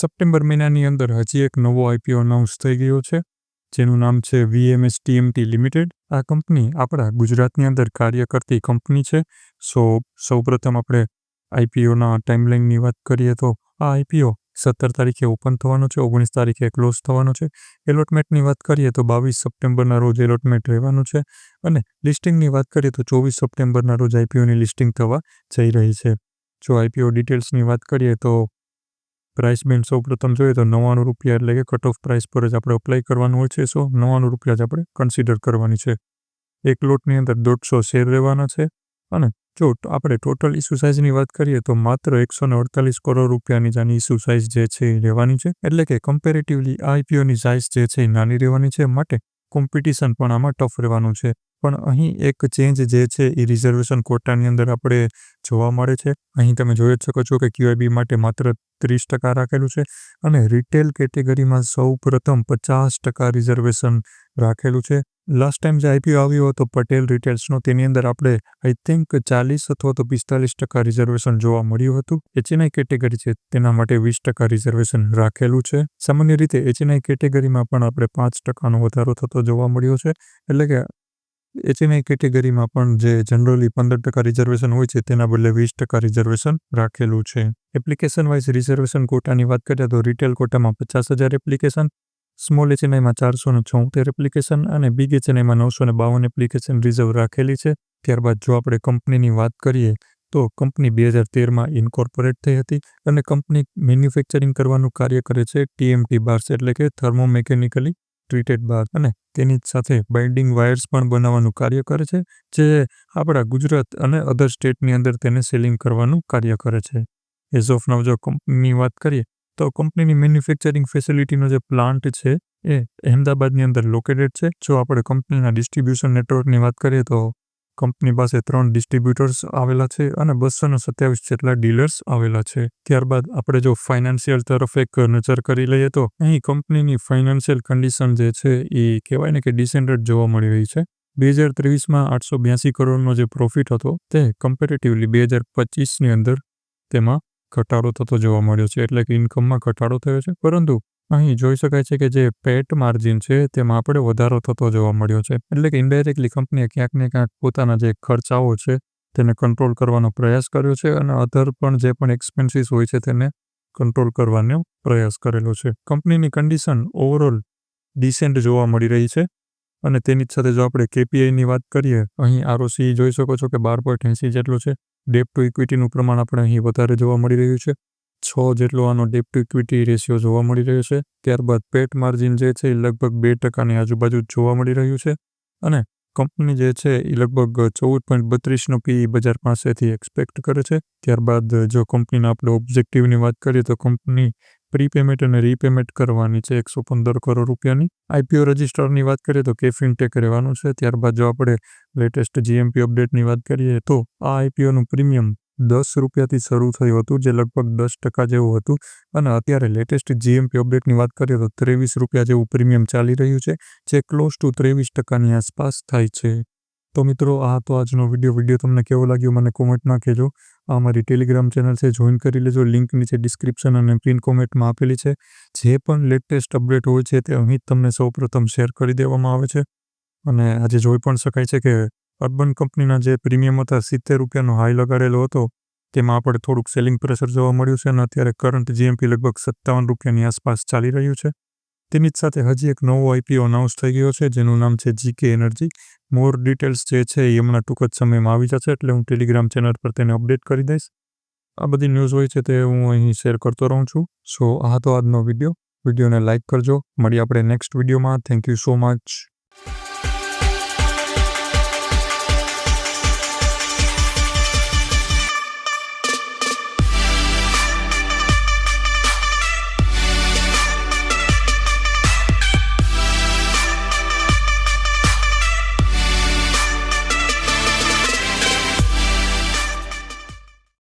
September મહિનાની અંદર હજી એક નવો આઈપીઓ અનાઉન્સ થઈ ગયો છે, જેનું નામ છે વીએમએસ ટીએમટી લિમિટેડ. આ કંપની આપણા ગુજરાતની અંદર કાર્ય કરતી કંપની છે. સો, સૌપ્રથમ આપણે આઈપીઓના ટાઈમલાઈનની વાત કરીએ તો આ આઈપીઓ સત્તર તારીખે ઓપન થવાનો છે, ઓગણીસ તારીખે ક્લોઝ થવાનો છે. એલોટમેન્ટની વાત કરીએ તો બાવીસ સપ્ટેમ્બરના રોજ એલોટમેન્ટ રહેવાનું છે અને લિસ્ટિંગની વાત કરીએ તો ચોવીસ સપ્ટેમ્બરના રોજ આઈપીઓની લિસ્ટિંગ થવા જઈ રહી છે. જો આઈપીઓ ડિટેલ્સની વાત કરીએ તો પ્રાઇસ બેન્ડ સૌ પ્રથમ જોઈએ તો નવ્વાણું રૂપિયા એટલે કે કટ ઓફ પ્રાઇસ પર જ આપણે અપ્લાય કરવાનું હોય છે. સો નવ્વાણું રૂપિયા જ આપણે કન્સિડર કરવાની છે. એક લોટની અંદર દોઢસો શેર રહેવાના છે. અને જો આપણે ટોટલ ઇસ્યુ સાઇઝની વાત કરીએ તો માત્ર એકસો ને અડતાલીસ કરોડ રૂપિયાની જ આની ઇસ્યુ સાઇઝ જે છે એ રહેવાની છે. એટલે કે કમ્પેરેટિવલી આઈપીઓની સાઇઝ જે છે એ નાની રહેવાની છે. માટે કોમ્પિટિશન પણ આમાં ટફ રહેવાનું છે. પણ અહીં એક ચેન્જ જે છે એ રિઝર્વેશન કોટાની અંદર આપણે જોવા મળે છે. અહીં તમે જોઈ જ શકો છો કે ક્યુઆઈબી માટે માત્ર ત્રીસ ટકા રાખેલું છે અને રિટેલ કેટેગરીમાં સૌ પ્રથમ પચાસ ટકા રિઝર્વેશન રાખેલું છે. લાસ્ટ ટાઈમ જે આઈપીઓ આવ્યો હતો પટેલ રિટેલ્સનો તેની અંદર આપણે આઈ થિંક ચાલીસ અથવા તો પિસ્તાલીસ ટકા રિઝર્વેશન જોવા મળ્યું હતું. એચએનઆઈ કેટેગરી છે, તેના માટે વીસ ટકા રિઝર્વેશન રાખેલું છે. સામાન્ય રીતે એચએનઆઈ કેટેગરીમાં પણ આપણે પાંચ ટકાનો વધારો થતો જોવા મળ્યો છે. એટલે કે એચએનઆઈ કેટેગરીમાં પણ જે જનરલી પંદર ટકા રિઝર્વેશન હોય છે, તેના બદલે વીસ ટકા રિઝર્વેશન રાખેલું છે. એપ્લિકેશન વાઇઝ રિઝર્વેશન કોટાની વાત કરીએ તો રિટેલ કોટામાં પચાસ હજાર એપ્લિકેશન સ્મોલ એચએનઆઈમાં ચારસો ને છોતેર એપ્લિકેશન અને બિગ એચએનઆઈમાં નવસો ને બાવન એપ્લિકેશન રિઝર્વ રાખેલી છે. ત્યારબાદ જો આપણે કંપનીની વાત કરીએ તો કંપની બે હજાર તેરમાં ઇન્કોર્પોરેટ થઈ હતી અને કંપની મેન્યુફેક્ચરિંગ કરવાનું કાર્ય કરે છે ટીએમટી બાર્સ એટલે કે થર્મોમેકેનિકલી ટ્રીટેડ બાર અને તેની સાથે બાઇન્ડિંગ વાયર્સ પણ બનાવવાનું કાર્ય કરે છે, જે આપણા ગુજરાત અને અધર સ્ટેટની અંદર તેને સેલિંગ કરવાનું કાર્ય કરે છે. એઝ ઓફ નાવ જો કંપનીની વાત કરીએ, તો કંપનીની મેન્યુફેક્ચરિંગ ફેસિલિટીનો જે પ્લાન્ટ છે, એ અહેમદાબાદની અંદર લોકેટેડ છે. જો આપણે કંપનીના ડિસ્ટ્રીબ્યુશન નેટવર્કની વાત કરીએ, તો કંપની પાસે ત્રણ ડિસ્ટ્રીબ્યુટર્સ આવેલા છે અને બસો ને સત્યાવીસ જેટલા ડીલર્સ આવેલા છે. ત્યારબાદ આપણે જો ફાઇનાન્શિયલ તરફ એક નજર કરી લઈએ તો અહીં કંપનીની ફાઇનાન્શિયલ કન્ડિશન જે છે એ કહેવાય ને કે ડિસેન્ડર્ડ જોવા મળી રહી છે. બે હજાર ત્રેવીસમાં આઠસો બ્યાસી કરોડનો જે પ્રોફિટ હતો તે કમ્પેરેટિવલી બે હજાર પચીસની અંદર તેમાં ઘટાડો થતો જોવા મળ્યો છે. એટલે કે ઇન્કમમાં ઘટાડો થયો છે. પરંતુ અહીં જોઈ શકાય છે કે જે પેટ માર્જિન છે, તેમાં આપણે વધારો થતો જોવા મળ્યો છે. એટલે કે ઇન્ડાયરેક્ટલી કંપનીએ ક્યાંક ને ક્યાંક પોતાના જે ખર્ચાઓ છે, તેને કંટ્રોલ કરવાનો પ્રયાસ કર્યો છે અને અધર પણ જે પણ એક્સપેન્સીસ હોય છે, તેને કંટ્રોલ કરવાનો પ્રયાસ કરેલો છે. કંપનીની કન્ડિશન ઓવરઓલ ડિસેન્ટ જોવા મળી રહી છે અને તેની જ સાથે જો આપણે કેપીઆઈની વાત કરીએ, અહીં આરઓસી જોઈ શકો છો કે બાર પોઈન્ટ એંસી જેટલું છે. ડેપ ટુ ઇક્વિટીનું પ્રમાણ આપણે અહીં વધારે જોવા મળી રહ્યું છે. છ જેટલો આનો ડેપ ટુ ઇક્વિટી રેશિયો જોવા મળી રહ્યો છે. ત્યારબાદ પેટ માર્જિન જે છે એ લગભગ બે ટકાની આજુબાજુ જોવા મળી રહ્યું છે અને કંપની જે છે એ લગભગ ચૌદ પોઈન્ટ બત્રીસનો પી બજાર પાસેથી એક્સપેક્ટ કરે છે. ત્યારબાદ જો કંપનીના આપણે ઓબ્જેક્ટિવની વાત કરીએ તો કંપની પ્રીપેમેન્ટ અને રીપેમેન્ટ કરવાની છે એકસો પંદર કરોડ રૂપિયાની. આઈપીઓ રજિસ્ટરની વાત કરીએ તો કેફિન ટેક રહેવાનું છે. ત્યારબાદ જો આપણે લેટેસ્ટ જીએમપી અપડેટની વાત કરીએ તો આ આઈપીઓનું પ્રીમિયમ દસ રૂપિયાથી શરૂ થયું હતું, જે લગભગ દસ ટકા જેવું હતું. અને અત્યારે લેટેસ્ટ જીએમપી અપડેટની વાત કરીએ તો ત્રેવીસ રૂપિયા જેવું પ્રીમિયમ ચાલી રહ્યું છે, જે ક્લોઝ ટુ ત્રેવીસ ટકાની આસપાસ થાય છે. તો મિત્રો, આ તો આજનો વીડિયો વીડિયો તમને કેવો લાગ્યો મને કોમેન્ટમાં કહેજો. આ અમારી ટેલિગ્રામ ચેનલ છે જોઈન કરી લેજો. લિંક નીચે ડિસ્ક્રિપ્શન અને પિન કોમેન્ટમાં આપેલી છે. જે પણ લેટેસ્ટ અપડેટ હોય છે તે અહીં જ તમને સૌપ્રથમ શેર કરી દેવામાં આવે છે. અને આજે જોઈ પણ શકાય છે કે અર્બન કંપનીના જે પ્રીમિયમ હતા, સિત્તેર રૂપિયાનો હાઈ લગાડેલો હતો, તેમાં આપણે થોડુંક સેલિંગ પ્રેશર જોવા મળ્યું છે અને અત્યારે કરંટ જીએમપી લગભગ સત્તાવન રૂપિયાની આસપાસ ચાલી રહ્યું છે. તેની જ સાથે હજી એક નવો આઈપીઓ અનાઉન્સ થઈ ગયો છે, જેનું નામ છે જીકે એનર્જી મોર ડિટેલ્સ જે છે એ હમણાં ટૂંક જ સમયમાં આવી જશે, એટલે હું ટેલિગ્રામ ચેનલ પર તેને અપડેટ કરી દઈશ. આ બધી ન્યૂઝ હોય છે તે હું અહીં શેર કરતો રહું છું. સો આ તો આજનો વીડિયો વિડીયોને લાઇક કરજો. મળીએ આપણે નેક્સ્ટ વિડીયોમાં થેન્ક યુ સો મચ